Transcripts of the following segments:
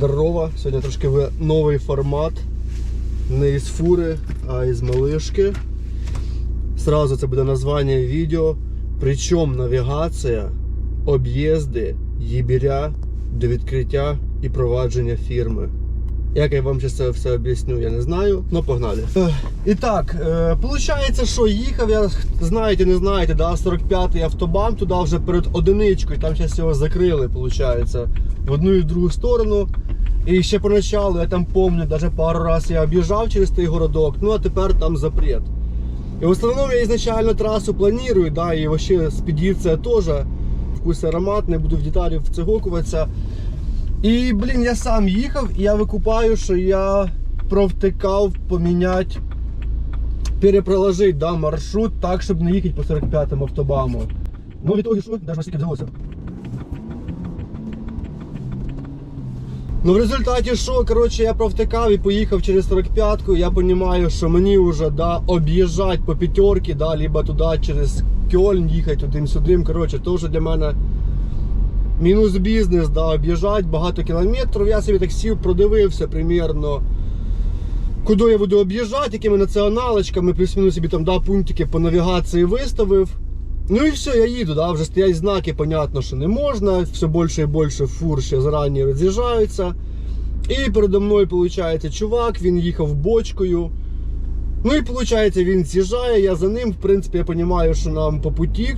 Здорово! Сьогодні трошки новий формат. Не із фури, а із малишки. Сразу це буде названня відео. Причому навігація, об'їзди, їбіря до відкриття і провадження фірми. Як я вам зараз це все об'ясню, я не знаю. Ну, погнали. І так, е, получається, що їхав я, знаєте, не знаєте, да, 45-й автобан туди вже перед одиничкою, там зараз його закрили, виходить, в одну і в другу сторону. І ще поначалу, я там пам'ятаю, навіть пару разів я об'їжджав через той городок, ну а тепер там запрет. І в основному я ізначально трасу планую, да, і вообще спідівця теж. Вкус ароматний, буду в деталі вцигокуватися. І, блін, я сам їхав, і я викупаю, що я провтикав поміняти, перепроложити да, маршрут так, щоб не їхати по 45-му автобаму. Ну, в ітогі що? Даже наскільки вдалося. Ну, в результаті що, коротше, я провтикав і поїхав через 45-ку. Я розумію, що мені вже да, об'їжджати по п'ятерки, да, либо туди через Кьольн їхати туди-сюди. Коротше, то вже для мене мінус бізнес, да, об'їжджати багато кілометрів. Я собі так сів, продивився примірно, куди я буду об'їжджати, якими націоналочками, плюс-мінус собі там да, пунктики по навігації виставив. Ну і все, я їду, да, вже стоять знаки, понятно, що не можна, все більше і більше фур ще зарані роз'їжджаються. І передо мною, виходить, чувак, він їхав бочкою. Ну і виходить, він з'їжджає, я за ним, в принципі, я розумію, що нам по путі.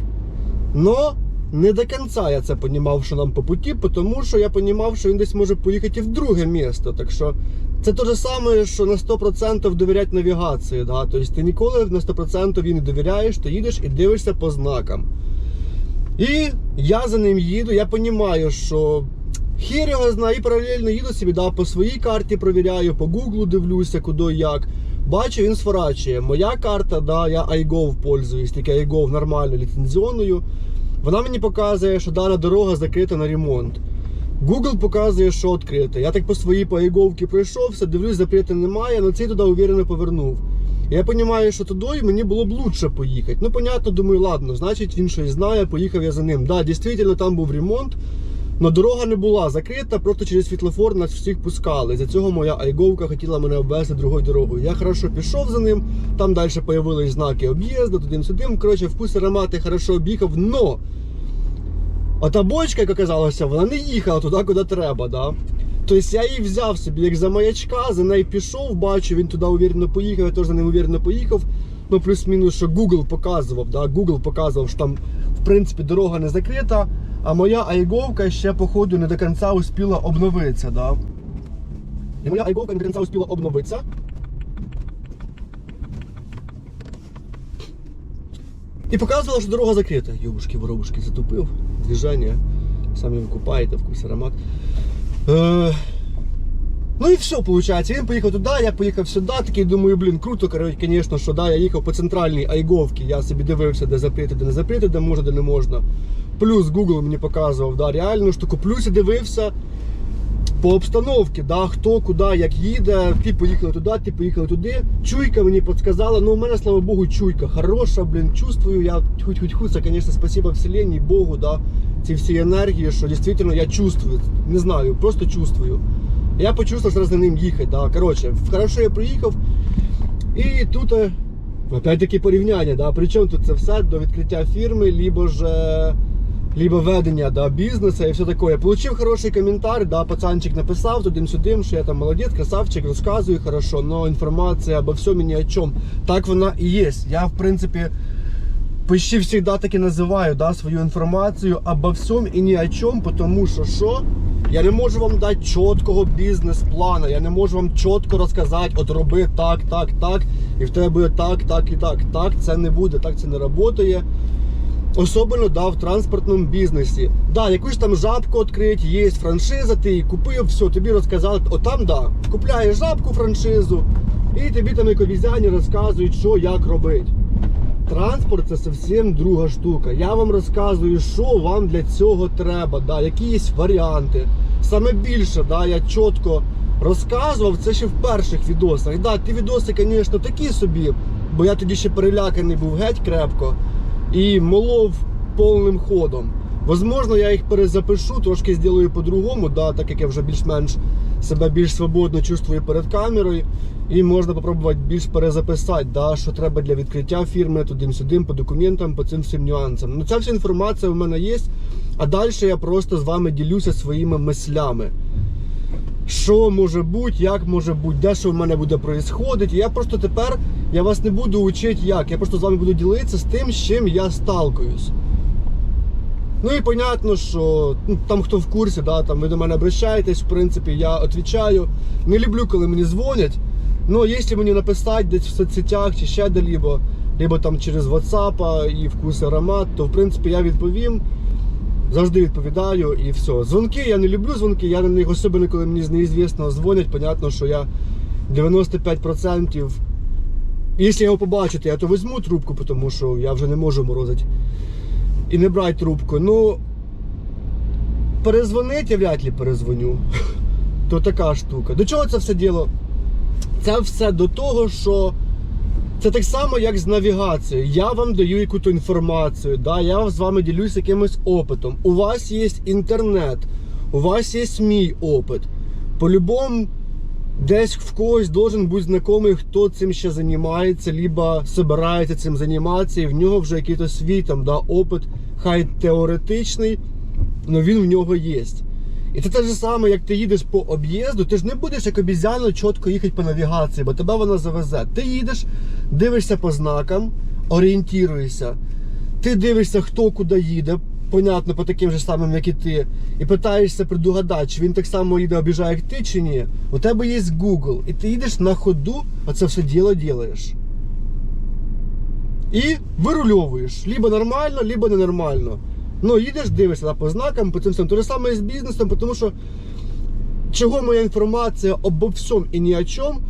Но не до кінця я це розумів, що нам по путі, тому що я розумів, що він десь може поїхати в друге місто. Так що це те ж саме, що на 100% довіряти навігації. Да? Тобто ти ніколи на 100% їй не довіряєш, ти їдеш і дивишся по знакам. І я за ним їду, я розумію, що хір його знає, і паралельно їду собі, да, по своїй карті провіряю, по гуглу дивлюся, куди як. Бачу, він сворачує. Моя карта, да, я iGov пользуюсь, тільки iGov нормально ліцензіонною. Вона мені показує, що дана дорога закрита на ремонт. Google показує, що відкрите. Я так по своїй по iGovці пройшовся, дивлюсь, запрети немає, але цей туди уверенно повернув. Я розумію, що туди мені було б лучше поїхати. Ну, понятно, думаю, ладно, значить він щось знає, поїхав я за ним. Да, дійсно, там був ремонт, але дорога не була закрита, просто через світлофор нас всіх пускали. За цього моя айговка хотіла мене обвезти другою дорогою. Я хорошо пішов за ним, там далі з'явились знаки об'їзду, туди-сюди. Коротше, вкус аромати хорошо об'їхав, но ота бочка, як оказалося, вона не їхала туди, куди треба. Да? Тобто я її взяв собі як за маячка, за нею пішов, бачу, він туди уверенно поїхав, я теж за ним уверенно поїхав. Ну, плюс-мінус, що Google показував, да? Google показував, що там, в принципі, дорога не закрита, а моя айговка ще, походу, не до кінця успіла обновитися. Да? І моя айговка не до кінця успіла обновитися. І показувала, що дорога закрита. Йобушки, воробушки, затупив. Двіжання. Самі ви купаєте, вкус аромат. Е, Ну і все, виходить. Він поїхав туди, я поїхав сюди. Такий думаю, блін, круто, звісно, що да, я їхав по центральній айговці. Я собі дивився, де заприти, де не заприти, де можна, де не можна. Плюс Google мені показував да, реальну штуку. Плюс я дивився по обстановці, да, хто куди, як їде. Ті поїхали туди, ті поїхали туди. Чуйка мені підказала. Ну, у мене, слава Богу, чуйка хороша, блін, чувствую. Я хоть хоть це, звісно, спасибо Вселенній, Богу, да, ці всі енергії, що дійсно я чувствую. Не знаю, просто чувствую. Я почувствовав, що за ним їхати. Да. Коротше, хорошо я приїхав. І тут, е, опять-таки, порівняння. Да. Причому тут це все до відкриття фірми, либо ж. либо ведення да, бізнесу і все таке. Получив хороший коментар, да, пацанчик написав туди-сюди, що я там молодець, красавчик, розказую хорошо, но інформація обо всьому ні о чому. Так вона і є. Я, в принципі, почти всегда таки називаю да, свою інформацію обо всьому і ні о чому, тому що що? Я не можу вам дати чіткого бізнес-плану, я не можу вам чітко розказати, от роби так, так, так, і в тебе буде так, так і так. Так це не буде, так це не працює. Особливо да, в транспортному бізнесі. Да, якусь там жабку відкрити, є франшиза, ти її купив, все, тобі розказали. От там, да, купляєш жабку франшизу, і тобі там як розказують, що як робити. Транспорт це зовсім друга штука. Я вам розказую, що вам для цього треба, да, які є варіанти. Саме більше, да, я чітко розказував, це ще в перших відосах. Да, ті відоси, звісно, такі собі, бо я тоді ще переляканий був геть крепко і молов повним ходом. Возможно, я їх перезапишу, трошки зроблю по-другому, да, так як я вже більш-менш себе більш свободно чувствую перед камерою. І можна спробувати більш перезаписати, да, що треба для відкриття фірми, туди-сюди, по документам, по цим всім нюансам. Ну, ця вся інформація в мене є. А далі я просто з вами ділюся своїми мислями. Що може бути, як може бути, де що в мене буде происходити. Я просто тепер я вас не буду учити як. Я просто з вами буду ділитися з тим, з чим я сталкуюсь. Ну і понятно, що ну, там хто в курсі, да, там ви до мене обращаєтесь, в принципі, я відповідаю. Не люблю, коли мені дзвонять. Ну, якщо мені написати десь в соцсетях чи ще де-либо, либо там через WhatsApp і вкус аромат, то в принципі я відповім. Завжди відповідаю і все. Дзвонки я не люблю дзвонки, я на них особливо, коли мені з неізвісного дзвонять, понятно, що я 95%. Якщо його побачу, то я то візьму трубку, тому що я вже не можу морозити. І не брати трубку. Ну, перезвонити вряд ли перезвоню. То така штука. До чого це все діло? Це все до того, що це так само, як з навігацією. Я вам даю якусь інформацію, да? я з вами ділюсь якимось опитом. У вас є інтернет, у вас є мій опит. По-любому, десь в когось должен бути знайомий, хто цим ще займається, либо збирається цим займатися, і в нього вже якийсь свій там, да, опит, хай теоретичний, але він в нього є. І це те ж саме, як ти їдеш по об'їзду, ти ж не будеш як обізяно чітко їхати по навігації, бо тебе вона завезе. Ти їдеш, дивишся по знакам, орієнтуєшся. Ти дивишся, хто куди їде, понятно, по таким же самим, як і ти, і питаєшся предугадати, чи він так само їде, обіжає, як ти, чи ні. У тебе є Google, і ти їдеш на ходу, оце все діло робиш. І вирульовуєш. Либо нормально, либо ненормально. Ну, їдеш, дивишся да, по знакам, по цим всім. Те саме і з бізнесом, тому що чого моя інформація обо всьому і ні о чому,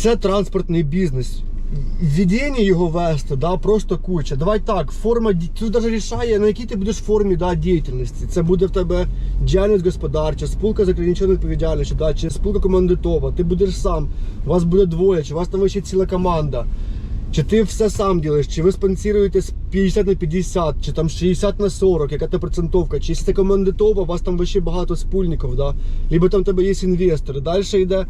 це транспортний бізнес. Введення його вести, да, просто куча. Давай так, форма тут навіть рішає, на якій ти будеш формі да, діяльності. Це буде в тебе діяльність господарча, спілка з ограниченою відповідальністю, да, чи спілка командитова. Ти будеш сам, вас буде двоє, чи у вас там ще ціла команда. Чи ти все сам ділиш, чи ви спонсоруєтесь 50 на 50, чи там 60 на 40, яка то процентовка, чи це командитова, у вас там ще багато спільників, да? либо там в тебе є інвестори. Далі йде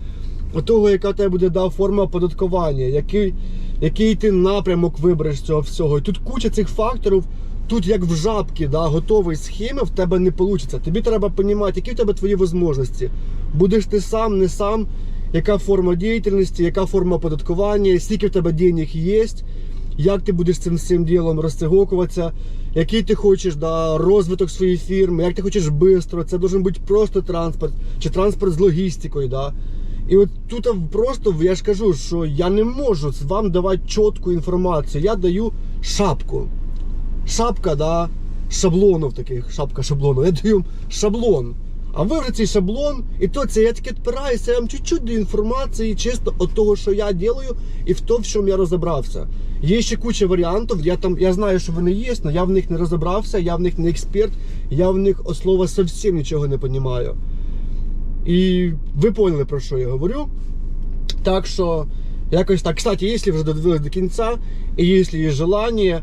того, яка тебе буде да, форма оподаткування, який, який ти напрямок вибереш цього всього. І тут куча цих факторів. Тут як в жабки, да, готової схеми в тебе не вийде. Тобі треба розуміти, які в тебе твої можливості. Будеш ти сам, не сам, яка форма діяльності, яка форма оподаткування, скільки в тебе денег є, як ти будеш цим всім ділом розцигокуватися, який ти хочеш да, розвиток своєї фірми, як ти хочеш швидко, це має бути просто транспорт, чи транспорт з логістикою. Да. І от тут просто я ж кажу, що я не можу вам давати чітку інформацію. Я даю шапку. Шапка, да, шаблонів таких, шапка шаблону. Я даю шаблон. А ви вже цей шаблон, і то це я тільки відпираюся, я вам чуть-чуть даю інформації, чисто від того, що я роблю, і в тому, в чому я розібрався. Є ще куча варіантів, я там я знаю, що вони є, але я в них не розібрався, я в них не експерт, я в них от слова зовсім нічого не розумію. І ви поняли, про що я говорю. Так що, якось так. Кстати, якщо вже додивились до кінця, і якщо є желання,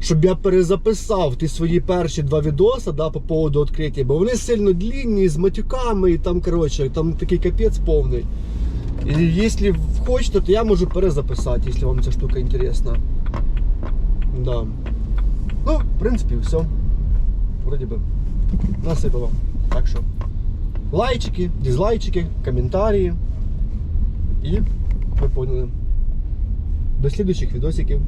щоб я перезаписав ті свої перші два відоси да, по поводу відкриття, бо вони сильно длінні, з матюками, і там, коротше, там такий капець повний. І якщо хочете, то я можу перезаписати, якщо вам ця штука інтересна. Да. Ну, в принципі, все. Вроді би. Насипало. Так що. Лайчики, дизлайчики, коментарі. І ви поняли. До слідуючих відосиків.